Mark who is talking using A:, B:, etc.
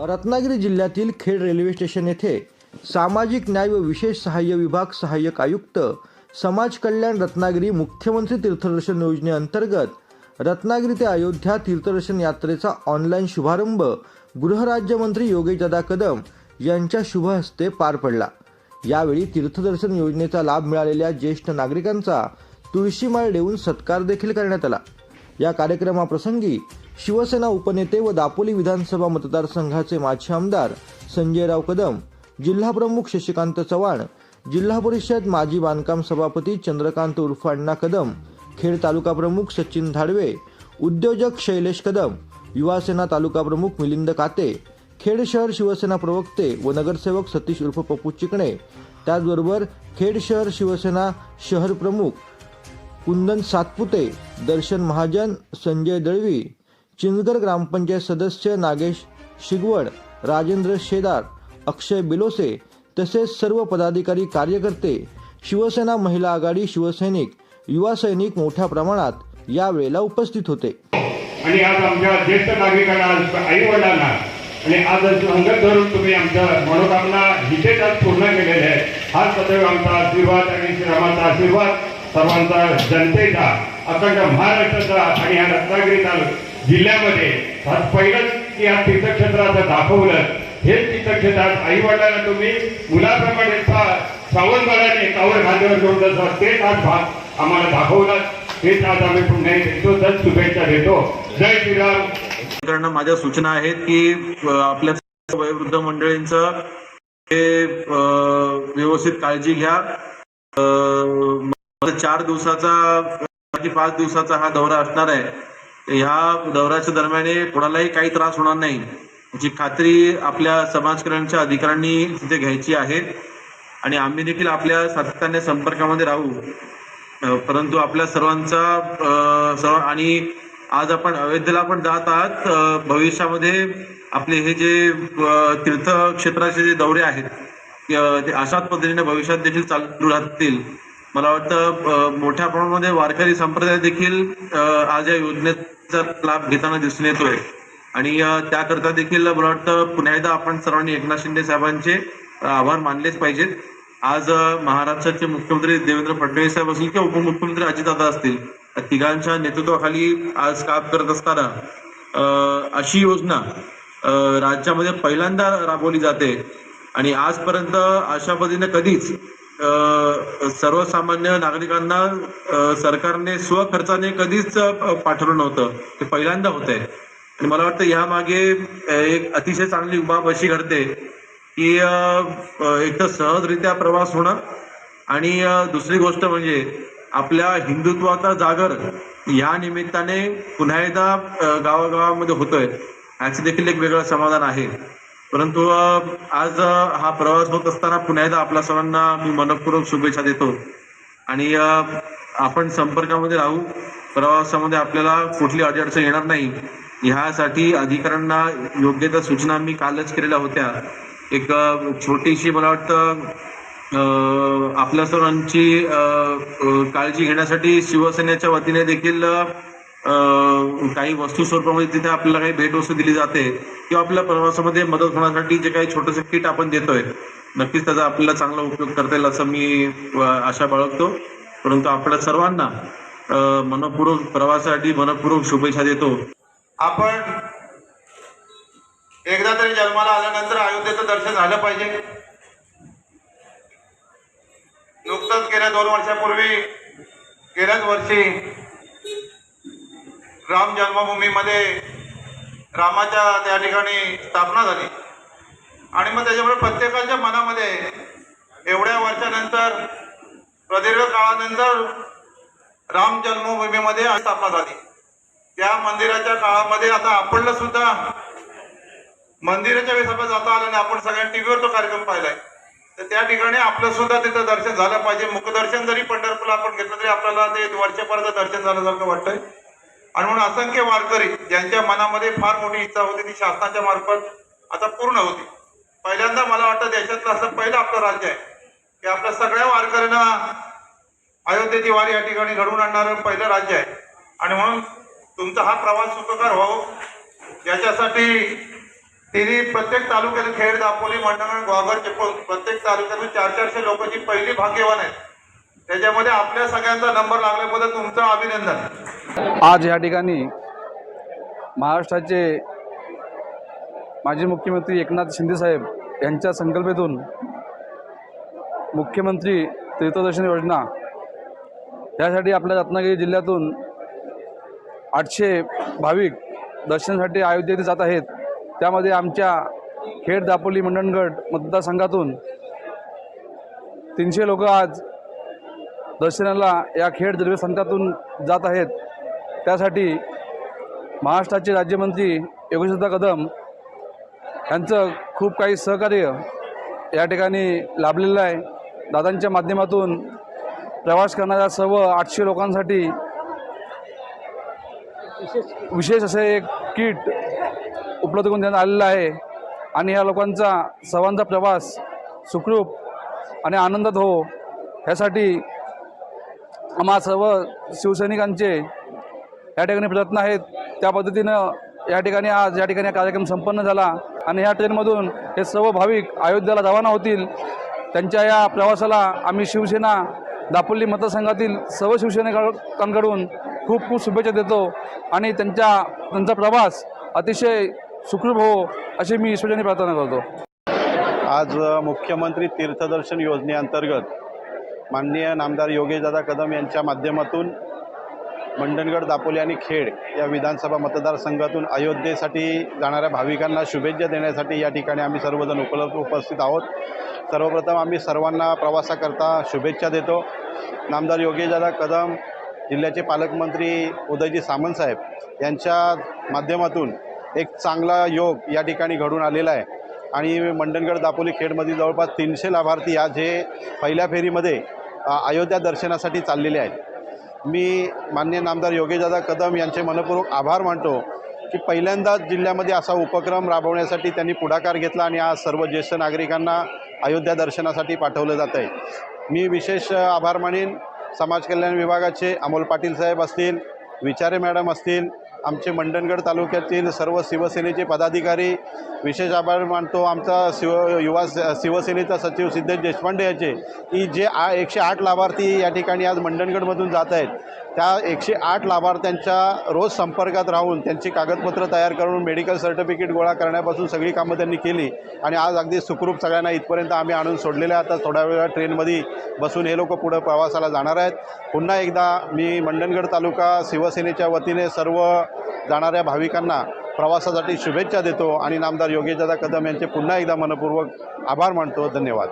A: रत्नागिरी जिल्ह्यातील Khed railway station येथे सामाजिक न्याय व विशेष सहाय्य विभाग सहाय्यक आयुक्त समाज कल्याण रत्नागिरी मुख्यमंत्री तीर्थदर्शन योजनेअंतर्गत रत्नागिरी ते अयोध्या तीर्थदर्शन यात्रेचा ऑनलाईन शुभारंभ गृहराज्यमंत्री योगेशदादा कदम यांच्या शुभ हस्ते पार पडला. यावेळी तीर्थदर्शन योजनेचा लाभ मिळालेल्या ज्येष्ठ नागरिकांचा तुळशीमाळ देऊन सत्कार देखील करण्यात आला. या कार्यक्रमाप्रसंगी शिवसेना उपनेते व दापोली विधानसभा मतदारसंघाचे माजी आमदार संजयराव कदम जिल्हाप्रमुख शशिकांत चव्हाण जिल्हा परिषद माजी बांधकाम सभापती चंद्रकांत उर्फ अण्णा कदम खेड तालुका प्रमुख सचिन धाडवे उद्योजक शैलेश कदम युवासेना तालुका प्रमुख मिलिंद काते खेड शहर शिवसेना प्रवक्ते व नगरसेवक सतीश उर्फ पप्पू चिकणे त्याचबरोबर खेड शहर शिवसेना शहर प्रमुख कुंदन सातपुते दर्शन महाजन संजय दळवी चिंचगर ग्रामपंचायत सदस्य नागेश शिगवड राजेंद्र शेदार अक्षय बिलोसे तसेच सर्व पदाधिकारी कार्यकर्ते शिवसेना महिला आघाडी शिवसैनिक युवा सैनिक मोठ्या प्रमाणात यावेळेला उपस्थित होते.
B: आणि आज आमच्या ज्येष्ठ नागरिकांना आई वडिलांना आणि आज अंगत धरून तुम्ही आमच्या मनोकामना इथेच आज पूर्ण केलेल्या आहेत हाच सदैव आमचा आशीर्वाद आणि श्रीरामाचा आशीर्वाद सर्वांचा जनतेचा अखंड महाराष्ट्राचा आणि या रत्नागिरी तालु- जिल्ह्यामध्ये आज पहिलंच या तीर्थक्षेत्राचं दाखवलं. हेच आज आई वडिलांना तुम्ही मुलाप्रमाणे सावंतवाड्याने कावर खांद्यावर घेऊन जसं तेच आज भाग आम्हाला दाखवलं. तेच आज आम्ही पुन्हा देतो तर शुभेच्छा देतो. जय श्रीराम.
C: माझ्या सूचना आहेत की आपल्या वयोवृद्ध मंडळींचं हे व्यवस्थित काळजी घ्या. अ, चार दिवसाचा पाच दिवसाचा हा दौरा असणार आहे. ह्या दौऱ्याच्या दरम्यान कोणालाही काही त्रास होणार नाही. याची खात्री आपल्या समाज कल्याणच्या अधिकाऱ्यांनी तिथे घ्यायची आहे. आणि आम्ही देखील आपल्या सातत्याने संपर्कामध्ये राहू. परंतु आपल्या सर्वांचा सर्व आणि आज आपण अयोध्येला पण जात आहात. भविष्यामध्ये आपले हे जे तीर्थक्षेत्राचे जे दौरे आहेत ते अशाच पद्धतीने भविष्यात देखील चालू राहतील. मला वाटतं मोठ्या प्रमाणामध्ये वारकरी संप्रदाय देखील आज या योजनेत लाभ घेताना दिसून येतोय. आणि त्याकरता देखील मला वाटतं पुन्हा एकदा आपण सर्वांनी एकनाथ शिंदे साहेबांचे आभार मानलेच पाहिजेत. आज महाराष्ट्राचे मुख्यमंत्री देवेंद्र फडणवीस साहेब असतील किंवा उपमुख्यमंत्री अजितदादा असतील तिघांच्या नेतृत्वाखाली आज काम करत असताना अशी योजना राज्यामध्ये पहिल्यांदा राबवली जाते. आणि आजपर्यंत अशा पद्धतीने कधीच सर्वसामान्य नागरिकांना सरकारने स्वखर्चाने कधीच पाठवलं नव्हतं. ते पहिल्यांदा होत आहे आणि मला वाटतं ह्या मागे एक अतिशय चांगली बाब अशी घडते की एक तर सहजरित्या प्रवास होणं आणि दुसरी गोष्ट म्हणजे आपल्या हिंदुत्वाचा जागर या निमित्ताने पुन्हा एकदा गावागावामध्ये होतोय. याचं देखील एक वेगळं समाधान आहे. परंतु आज हा प्रवास होत असताना पुन्हा एकदा आपल्या सर्वांना मी मनपूर्वक शुभेच्छा देतो. आणि आपण संपर्कामध्ये राहू. प्रवासामध्ये आपल्याला कुठली अडचण येणार नाही. ह्यासाठी अधिकाऱ्यांना योग्य त्या सूचना मी कालच केलेल्या होत्या. एक छोटीशी मला वाटतं आपल्या सर्वांची काळजी घेण्यासाठी शिवसेनेच्या वतीने देखील काही वस्तू स्वरूपामध्ये तिथे आपल्याला काही भेटवस्तू दिली जाते किंवा आपल्या प्रवासामध्ये मदत होण्यासाठी जे काही छोटंसं किट आपण देतोय नक्कीच त्याचा आपल्याला चांगला उपयोग करता येईल असं मी आशा बाळगतो. परंतु आपल्या सर्वांना मनपूर्वक प्रवासासाठी मनपूर्वक शुभेच्छा देतो.
D: आपण एकदा तरी जन्माला आल्यानंतर अयोध्येचं दर्शन झालं पाहिजे. नुकतंच गेल्या दोन वर्षापूर्वी गेल्याच वर्षी राम जन्मभूमीमध्ये रामाच्या त्या ठिकाणी स्थापना झाली. आणि मग त्याच्यामुळे प्रत्येकाच्या मनामध्ये एवढ्या वर्षानंतर प्रदीर्घ काळानंतर राम जन्मभूमीमध्ये स्थापना झाली. त्या मंदिराच्या काळामध्ये आता आपणला सुद्धा मंदिराच्या वेळेस आपण जाता आलं नाही आपण सगळ्यांनी टीव्हीवर तो कार्यक्रम पाहिलाय. तर त्या ठिकाणी आपलं सुद्धा तिथं दर्शन झालं पाहिजे. मुखदर्शन जरी पंढरपूरला आपण घेतलं तरी आपल्याला ते वर्षापर्यंत दर्शन झाल्यासारखं वाटतंय. आणि म्हणून असंख्य वारकरी ज्यांच्या मनामध्ये फार मोठी इच्छा होती ती शासनाच्या मार्फत आता पूर्ण होती. पहिल्यांदा मला वाटतं देशातलं असं पहिलं आपलं राज्य आहे की आपल्या सगळ्या वारकऱ्यांना अयोध्येची वारी या ठिकाणी घडवून आणणारं पहिलं राज्य आहे. आणि म्हणून तुमचा हा प्रवास सुखकर व्हावं. याच्यासाठी तिन्ही प्रत्येक तालुक्यात खेड दापोली मंडळ ग्वागर चिपळूण. प्रत्येक तालुक्यातून चार चारशे लोकांची पहिली भाग्यवान आहेत त्याच्यामध्ये आपल्या सगळ्यांचा नंबर लागल्याबद्दल तुमचं अभिनंदन.
E: आज या ठिकाणी महाराष्ट्राचे माजी मुख्यमंत्री एकनाथ शिंदेसाहेब यांच्या संकल्पेतून मुख्यमंत्री तीर्थदर्शन योजना यासाठी आपल्या रत्नागिरी जिल्ह्यातून आठशे भाविक दर्शनासाठी अयोध्ये जात आहेत. त्यामध्ये आमच्या खेड दापोली मंडणगड मतदारसंघातून तीनशे लोक आज दर्शनाला या खेड रेल्वे स्थानकातून जात आहेत. त्यासाठी महाराष्ट्राचे राज्यमंत्री योगेशदा कदम यांचं खूप काही सहकार्य या ठिकाणी लाभलेलं आहे. दादांच्या माध्यमातून प्रवास करणाऱ्या सर्व आठशे लोकांसाठी विशेष असे एक किट उपलब्ध करून देण्यात आलेलं आहे. आणि ह्या लोकांचा सर्वांचा प्रवास सुखरूप आणि आनंदात हो ह्यासाठी आम्हा सर्व शिवसैनिकांचे या ठिकाणी प्रयत्न आहेत. त्या पद्धतीनं या ठिकाणी आज या ठिकाणी कार्यक्रम संपन्न झाला आणि ह्या ट्रेनमधून हे सर्व भाविक अयोध्येला रवाना होतील. त्यांच्या या प्रवासाला आम्ही शिवसेना दापोली मतदारसंघातील सर्व शिवसेनेकांकडून खूप खूप शुभेच्छा देतो आणि त्यांच्या त्यांचा प्रवास अतिशय सुखरूप हो अशी मी ईश्वराने प्रार्थना करतो.
F: आज मुख्यमंत्री तीर्थदर्शन योजनेअंतर्गत माननीय नामदार योगेशदादा कदम यांच्या माध्यमातून मंडणगड दापोली आणि खेड या विधानसभा मतदारसंघातून अयोध्येसाठी जाणाऱ्या भाविकांना शुभेच्छा देण्यासाठी या ठिकाणी आम्ही सर्वजण उपलब्ध उपस्थित आहोत. सर्वप्रथम आम्ही सर्वांना प्रवासाकरता शुभेच्छा देतो. नामदार योगेशदादा कदम जिल्ह्याचे पालकमंत्री उदयजी सामंतसाहेब यांच्या माध्यमातून एक चांगला योग या ठिकाणी घडून आलेला आहे. आणि मंडणगड दापोली खेडमधील जवळपास तीनशे लाभार्थी आज हे पहिल्या फेरीमध्ये अयोध्या दर्शनासाठी चाललेले आहेत. मी मान्य नामदार योगेशदादा कदम यांचे मनपूर्वक आभार मानतो की पहिल्यांदाच जिल्ह्यामध्ये असा उपक्रम राबवण्यासाठी त्यांनी पुढाकार घेतला आणि आज सर्व ज्येष्ठ नागरिकांना अयोध्या दर्शनासाठी पाठवलं जात आहे मी विशेष आभार मानेन समाज कल्याण विभागाचे अमोल पाटील साहेब असतील विचारे मॅडम असतील आमचे मंडणगड तालुक्यातील सर्व शिवसेनेचे पदाधिकारी विशेष आभार मानतो आमचा शिव युवा शिवसेनेचा सचिव सिद्धेश देशपांडे याचे की जे आ एकशे आठ लाभार्थी या ठिकाणी आज मंडणगडमधून जात आहेत. त्या एकशे आठ लाभार्थ्यांच्या रोज संपर्कात राहून त्यांची कागदपत्र तयार करून मेडिकल सर्टिफिकेट गोळा करण्यापासून सगळी कामं त्यांनी केली. आणि आज अगदी सुखरूप सगळ्यांना इथपर्यंत आम्ही आणून सोडलेले आता थोड्या वेळा ट्रेनमध्ये बसून हे लोक पुढं प्रवासाला जाणार आहेत. पुन्हा एकदा मी मंडणगड तालुका शिवसेनेच्या वतीने सर्व जाणाऱ्या भाविकांना प्रवासासाठी शुभेच्छा देतो आणि नामदार योगेशदादा कदम यांचे पुन्हा एकदा मनपूर्वक आभार मानतो. धन्यवाद.